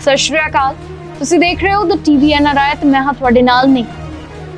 ਸਤਿ ਸ਼੍ਰੀ ਅਕਾਲ। ਤੁਸੀਂ ਦੇਖ ਰਹੇ ਹੋ ਦ ਟੀਵੀ ਐਨਆਰਆਈ ਤੇ ਮੈਂ ਹਾਂ ਤੁਹਾਡੇ ਨਾਲ ਨਹੀਂ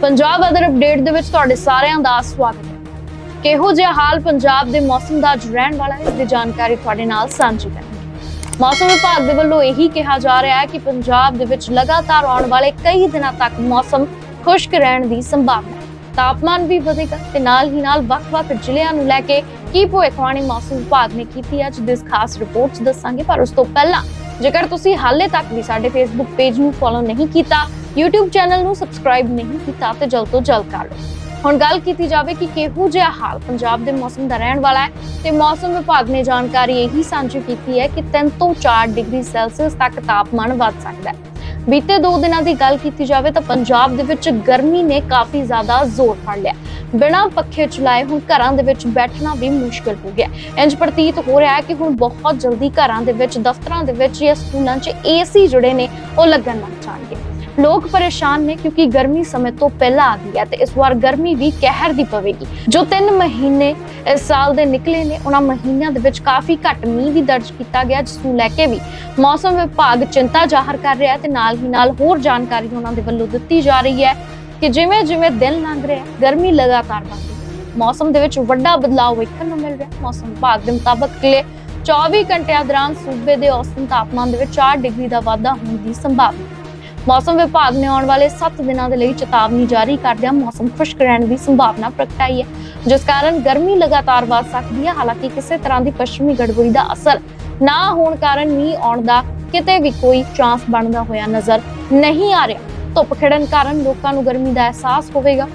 ਪੰਜਾਬ ਅਦਰ ਅਪਡੇਟ ਦੇ ਵਿੱਚ ਤੁਹਾਡੇ ਸਾਰਿਆਂ ਦਾ ਸਵਾਗਤ ਹੈ। ਕਿਹੋ ਜਿਹਾ ਹਾਲ ਪੰਜਾਬ ਦੇ ਮੌਸਮ ਦਾ ਅੱਜ ਰਹਿਣ ਵਾਲਾ ਹੈ, ਇਸ ਦੀ ਜਾਣਕਾਰੀ ਤੁਹਾਡੇ ਨਾਲ ਸਾਂਝੀ ਕਰਾਂਗੇ। ਮੌਸਮ ਵਿਭਾਗ ਦੇ ਵੱਲੋਂ ਇਹੀ ਕਿਹਾ ਜਾ ਰਿਹਾ ਹੈ ਕਿ ਪੰਜਾਬ ਦੇ ਵਿੱਚ ਲਗਾਤਾਰ ਆਉਣ ਵਾਲੇ ਕਈ ਦਿਨਾਂ ਤੱਕ ਮੌਸਮ ਖੁਸ਼ਕ ਰਹਿਣ ਦੀ ਸੰਭਾਵਨਾ ਹੈ। ਤਾਪਮਾਨ ਵੀ ਵਧੇਗਾ ਤੇ ਨਾਲ ਹੀ ਨਾਲ ਵੱਖ-ਵੱਖ ਜ਼ਿਲ੍ਹਿਆਂ ਨੂੰ ਲੈ ਕੇ ਕੀ ਭਵਿੱਖਬਾਣੀ ਮੌਸਮ ਵਿਭਾਗ ਨੇ ਕੀਤੀ ਹੈ, ਅੱਜ ਦਿਸ ਖਾਸ ਰਿਪੋਰਟ 'ਚ ਦੱਸਾਂਗੇ, ਪਰ ਉਸ ਤੋਂ ਪਹਿਲਾਂ ਜੇਕਰ ਤੁਸੀਂ ਹਾਲੇ ਤੱਕ ਵੀ ਸਾਡੇ ਫੇਸਬੁੱਕ ਪੇਜ ਨੂੰ ਫੋਲੋ ਨਹੀਂ ਕੀਤਾ, YouTube ਚੈਨਲ ਨੂੰ ਸਬਸਕ੍ਰਾਈਬ ਨਹੀਂ ਕੀਤਾ ਤੇ ਜਲਦ ਤੋਂ ਜਲਦ ਕਰ ਲਓ। ਹੁਣ ਗੱਲ ਕੀਤੀ ਜਾਵੇ ਕਿ ਕਿਹੋ ਜਿਹਾ ਹਾਲ ਪੰਜਾਬ ਦੇ ਮੌਸਮ ਦਾ ਰਹਿਣ ਵਾਲਾ ਹੈ ਤੇ ਮੌਸਮ ਵਿਭਾਗ ਨੇ ਜਾਣਕਾਰੀ ਇਹੀ ਸਾਂਝੀ ਕੀਤੀ ਹੈ ਕਿ 3 ਤੋਂ 4 ਡਿਗਰੀ ਸੈਲਸੀਅਸ ਤੱਕ ਤਾਪਮਾਨ ਵੱਧ ਸਕਦਾ ਹੈ। ਬੀਤੇ 2 ਦਿਨਾਂ ਦੀ ਗੱਲ ਕੀਤੀ ਜਾਵੇ ਤਾਂ ਪੰਜਾਬ ਦੇ ਵਿੱਚ ਗਰਮੀ ਨੇ ਕਾਫੀ ਜ਼ਿਆਦਾ ਜ਼ੋਰ ਫੜ ਲਿਆ। ਬਿਨਾਂ ਪੱਖੇ ਚਲਾਏ ਹੁਣ ਘਰਾਂ ਦੇ ਵਿੱਚ ਬੈਠਣਾ ਵੀ ਮੁਸ਼ਕਲ ਹੋ ਗਿਆ। ਇੰਜ ਪ੍ਰਤੀਤ ਹੋ ਰਿਹਾ ਹੈ ਕਿ ਹੁਣ ਬਹੁਤ ਜਲਦੀ ਘਰਾਂ ਦੇ ਵਿੱਚ, ਦਫ਼ਤਰਾਂ ਦੇ ਵਿੱਚ ਜਾਂ ਸਕੂਲਾਂ 'ਚ ਏਸੀ ਜਿਹੜੇ ਨੇ ਉਹ ਲੱਗਣ ਲੱਗ ਜਾਣਗੇ। ਲੋਕ ਪਰੇਸ਼ਾਨ ਨੇ ਕਿਉਂਕਿ ਗਰਮੀ ਸਮੇਂ ਤੋਂ ਪਹਿਲਾਂ ਆ ਗਈ ਹੈ ਤੇ ਇਸ ਵਾਰ ਗਰਮੀ ਵੀ ਕਹਿਰ ਦੀ ਪਵੇਗੀ। ਜੋ 3 ਮਹੀਨੇ ਇਸ ਸਾਲ ਦੇ ਨਿਕਲੇ ਨੇ, ਉਹਨਾਂ ਮਹੀਨਿਆਂ ਦੇ ਵਿੱਚ ਕਾਫੀ ਘੱਟ ਮੀਂਹ ਵੀ ਦਰਜ ਕੀਤਾ ਗਿਆ, ਜਿਸ ਨੂੰ ਲੈ ਕੇ ਵੀ ਮੌਸਮ ਵਿਭਾਗ ਚਿੰਤਾ ਜ਼ਾਹਰ ਕਰ ਰਿਹਾ ਹੈ ਤੇ ਨਾਲ ਹੀ ਨਾਲ ਹੋਰ ਜਾਣਕਾਰੀ ਉਹਨਾਂ ਦੇ ਵੱਲੋਂ ਦਿੱਤੀ ਜਾ ਰਹੀ ਹੈ ਕਿ ਜਿਵੇਂ ਜਿਵੇਂ ਦਿਨ ਲੰਘ ਰਿਹਾ ਗਰਮੀ ਲਗਾਤਾਰ ਵੱਧ ਰਹੀ ਹੈ। ਮੌਸਮ ਦੇ ਵਿੱਚ ਵੱਡਾ ਬਦਲਾਅ ਵੇਖਣ ਨੂੰ ਮਿਲ ਰਿਹਾ ਮੌਸਮ ਵਿਭਾਗ ਦੇ ਮੁਤਾਬਕ ਅਗਲੇ 24 ਘੰਟਿਆਂ ਦੌਰਾਨ ਸੂਬੇ ਦੇ ਔਸਤਨ ਤਾਪਮਾਨ ਦੇ ਵਿੱਚ 4 ਡਿਗਰੀ ਦਾ ਵਾਧਾ ਹੋਣ ਦੀ ਸੰਭਾਵਨਾ ਮੌਸਮ ਵਿਭਾਗ ਨੇ ਆਉਣ ਵਾਲੇ 7 ਦਿਨਾਂ ਦੇ ਲਈ ਚੇਤਾਵਨੀ ਜਾਰੀ ਕਰਦਿਆਂ ਮੌਸਮ ਖੁਸ਼ਕ ਰਹਿਣ ਦੀ ਸੰਭਾਵਨਾ ਪ੍ਰਗਟਾਈ ਹੈ, ਜਿਸ ਕਾਰਨ ਗਰਮੀ ਲਗਾਤਾਰ ਵੱਧ ਸਕਦੀ ਹੈ, ਹਾਲਾਂਕਿ ਕਿਸੇ ਤਰ੍ਹਾਂ ਦੀ ਪੱਛਮੀ ਗੜਬੜੀ ਦਾ ਅਸਰ ਨਾ ਹੋਣ ਕਾਰਨ ਮੀਂਹ ਆਉਣ ਦਾ ਕਿਤੇ ਵੀ ਕੋਈ ਚਾਂਸ ਬਣਦਾ ਹੋਇਆ ਨਜ਼ਰ ਨਹੀਂ ਆ ਰਿਹਾ। ਧੁੱਪ ਖਿੜਨ ਕਾਰਨ ਲੋਕਾਂ ਨੂੰ ਗਰਮੀ ਦਾ ਅਹਿਸਾਸ ਹੋਵੇਗਾ।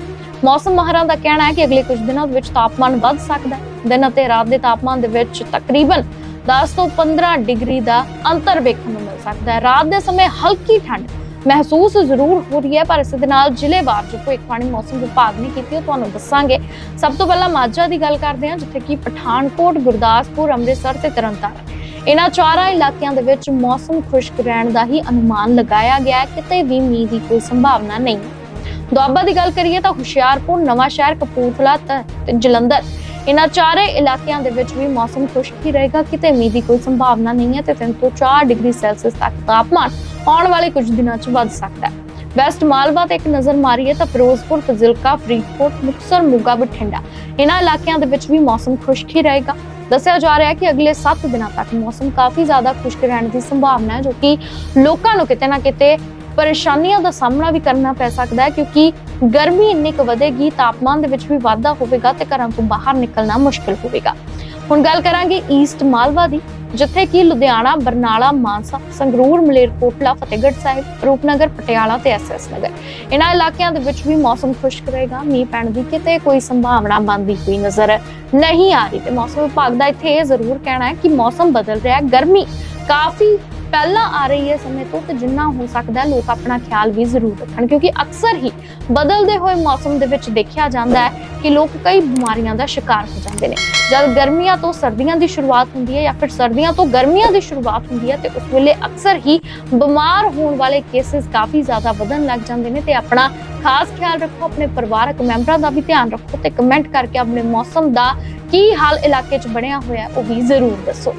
ਮੌਸਮ ਮਾਹਰਾਂ ਦਾ ਕਹਿਣਾ ਹੈ ਕਿ ਅਗਲੇ ਕੁਝ ਦਿਨਾਂ ਦੇ ਵਿੱਚ ਤਾਪਮਾਨ ਵੱਧ ਸਕਦਾ ਹੈ। ਦਿਨ ਅਤੇ ਰਾਤ ਦੇ ਤਾਪਮਾਨ ਦੇ ਵਿੱਚ ਤਕਰੀਬਨ 10 ਤੋਂ 15 ਡਿਗਰੀ ਦਾ ਅੰਤਰ ਵੇਖਣ ਨੂੰ ਮਿਲ ਸਕਦਾ ਹੈ। ਰਾਤ ਦੇ ਸਮੇਂ ਹਲਕੀ ਠੰਡ ਮਹਿਸੂਸ ਜ਼ਰੂਰ ਹੋ ਰਹੀ ਹੈ, ਪਰ ਇਸ ਦੇ ਨਾਲ ਜ਼ਿਲ੍ਹੇਵਾਰ ਜੋ ਭਵਿੱਖਬਾਣੀ ਮੌਸਮ ਵਿਭਾਗ ਨੇ ਕੀਤੀ ਉਹ ਤੁਹਾਨੂੰ ਦੱਸਾਂਗੇ। ਸਭ ਤੋਂ ਪਹਿਲਾਂ ਮਾਝਾ ਦੀ ਗੱਲ ਕਰਦੇ ਹਾਂ, ਜਿੱਥੇ ਕਿ ਪਠਾਨਕੋਟ, ਗੁਰਦਾਸਪੁਰ, ਅੰਮ੍ਰਿਤਸਰ ਤੇ ਤਰਨਤਾਰਨ। ਇਹਨਾਂ ਚਾਰਾਂ ਇਲਾਕਿਆਂ ਦੇ ਵਿੱਚ ਮੌਸਮ ਖੁਸ਼ਕ ਰਹਿਣ ਦਾ ਹੀ ਅਨੁਮਾਨ ਲਗਾਇਆ ਗਿਆ ਹੈ, ਕਿਤੇ ਵੀ ਮੀਂਹ ਦੀ ਕੋਈ ਸੰਭਾਵਨਾ ਨਹੀਂ। ਦੁਆਬਾ ਦੀ ਗੱਲ ਕਰੀਏ ਤਾਂ ਹੁਸ਼ਿਆਰਪੁਰ ਨਵਾਂ ਸ਼ਹਿਰ ਕਪੂਰਥਲਾ ਤੇ ਜਲੰਧਰ ਇਹਨਾਂ ਚਾਰੇ ਇਲਾਕਿਆਂ ਦੇ ਵਿੱਚ ਵੀ ਮੌਸਮ ਖੁਸ਼ਕ ਹੀ ਰਹੇਗਾ। ਕਿਤੇ ਮੀਂਹ ਦੀ ਕੋਈ ਸੰਭਾਵਨਾ ਨਹੀਂ ਹੈ ਤੇ 3 ਤੋਂ 4 ਡਿਗਰੀ ਸੈਲਸੀਅਸ ਤੱਕ ਤਾਪਮਾਨ ਆਉਣ ਵਾਲੇ ਕੁਝ ਦਿਨਾਂ 'ਚ ਵੱਧ ਸਕਦਾ ਹੈ। ਵੈਸਟ ਮਾਲਵਾ ਤੇ ਇੱਕ ਨਜ਼ਰ ਮਾਰੀਏ ਤਾਂ ਫਿਰੋਜ਼ਪੁਰ ਫਜ਼ਿਲਕਾ ਫਰੀਦਕੋਟ, ਮੁਕਤਸਰ, ਮੋਗਾ, ਬਠਿੰਡਾ ਇਹਨਾਂ ਇਲਾਕਿਆਂ ਦੇ ਵਿੱਚ ਵੀ ਮੌਸਮ ਖੁਸ਼ਕ ਹੀ ਰਹੇਗਾ। ਦੱਸਿਆ ਜਾ ਰਿਹਾ ਹੈ ਕਿ ਅਗਲੇ 7 ਦਿਨਾਂ ਤੱਕ ਮੌਸਮ ਕਾਫੀ ਜ਼ਿਆਦਾ ਖੁਸ਼ਕ ਰਹਿਣ ਦੀ ਸੰਭਾਵਨਾ ਹੈ, ਜੋ ਕਿ ਲੋਕਾਂ ਨੂੰ ਕਿਤੇ ਨਾ ਕਿਤੇ ਪਰੇਸ਼ਾਨੀਆਂ ਦਾ ਸਾਹਮਣਾ ਵੀ ਕਰਨਾ ਪੈ ਸਕਦਾ ਹੈ, ਕਿਉਂਕਿ ਗਰਮੀ ਇੰਨੀ ਕੁ ਵਧੇਗੀ, ਤਾਪਮਾਨ ਦੇ ਵਿੱਚ ਵੀ ਵਾਧਾ ਹੋਵੇਗਾ ਤੇ ਘਰਾਂ ਤੋਂ ਬਾਹਰ ਨਿਕਲਣਾ ਮੁਸ਼ਕਲ ਹੋਵੇਗਾ। ਹੁਣ ਗੱਲ ਕਰਾਂਗੇ ਈਸਟ ਮਾਲਵਾ ਦੀ, ਜਿੱਥੇ ਕਿ ਲੁਧਿਆਣਾ, ਬਰਨਾਲਾ, ਮਾਨਸਾ, ਸੰਗਰੂਰ ਮਲੇਰਕੋਟਲਾ ਫਤਿਹਗੜ੍ਹ ਸਾਹਿਬ, ਰੂਪਨਗਰ, ਪਟਿਆਲਾ ਤੇ ਐਸਐਸ ਨਗਰ। ਇਹਨਾਂ ਇਲਾਕਿਆਂ ਦੇ ਵਿੱਚ ਵੀ ਮੌਸਮ ਖੁਸ਼ਕ ਰਹੇਗਾ, ਮੀਂਹ ਪੈਣ ਦੀ ਕਿਤੇ ਕੋਈ ਸੰਭਾਵਨਾ ਬਣਦੀ ਹੋਈ ਨਜ਼ਰ ਨਹੀਂ ਆ ਰਹੀ ਤੇ ਮੌਸਮ ਵਿਭਾਗ ਦਾ ਇੱਥੇ ਇਹ ਜ਼ਰੂਰ ਕਹਿਣਾ ਹੈ ਕਿ ਮੌਸਮ ਬਦਲ ਰਿਹਾ ਹੈ, ਗਰਮੀ ਕਾਫੀ ਪਹਿਲਾਂ ਆ ਰਹੀ ਹੈ ਸਮੇਂ ਤੋਂ ਤੇ ਜਿੰਨਾ ਹੋ ਸਕਦਾ ਲੋਕ ਆਪਣਾ ਖਿਆਲ ਵੀ ਜ਼ਰੂਰ ਰੱਖਣ, ਕਿਉਂਕਿ ਅਕਸਰ ਹੀ ਬਦਲਦੇ ਹੋਏ ਮੌਸਮ ਦੇ ਵਿੱਚ ਦੇਖਿਆ ਜਾਂਦਾ ਹੈ ਕਿ ਲੋਕ ਕਈ ਬਿਮਾਰੀਆਂ ਦਾ ਸ਼ਿਕਾਰ ਹੋ ਜਾਂਦੇ ਨੇ। ਜਦ ਗਰਮੀਆਂ ਤੋਂ ਸਰਦੀਆਂ ਦੀ ਸ਼ੁਰੂਆਤ ਹੁੰਦੀ ਹੈ ਜਾਂ ਫਿਰ ਸਰਦੀਆਂ ਤੋਂ ਗਰਮੀਆਂ ਦੀ ਸ਼ੁਰੂਆਤ ਹੁੰਦੀ ਹੈ ਤੇ ਉਸ ਵੇਲੇ ਅਕਸਰ ਹੀ ਬਿਮਾਰ ਹੋਣ ਵਾਲੇ ਕੇਸਿਸ ਕਾਫੀ ਜ਼ਿਆਦਾ ਵਧਣ ਲੱਗ ਜਾਂਦੇ ਨੇ ਤੇ ਆਪਣਾ ਖਾਸ ਖਿਆਲ ਰੱਖੋ, ਆਪਣੇ ਪਰਿਵਾਰਕ ਮੈਂਬਰਾਂ ਦਾ ਵੀ ਧਿਆਨ ਰੱਖੋ ਤੇ ਕਮੈਂਟ ਕਰਕੇ ਆਪਣੇ ਮੌਸਮ ਦਾ ਕੀ ਹਾਲ ਇਲਾਕੇ 'ਚ ਬਣਿਆ ਹੋਇਆ ਉਹ ਵੀ ਜ਼ਰੂਰ ਦੱਸੋ।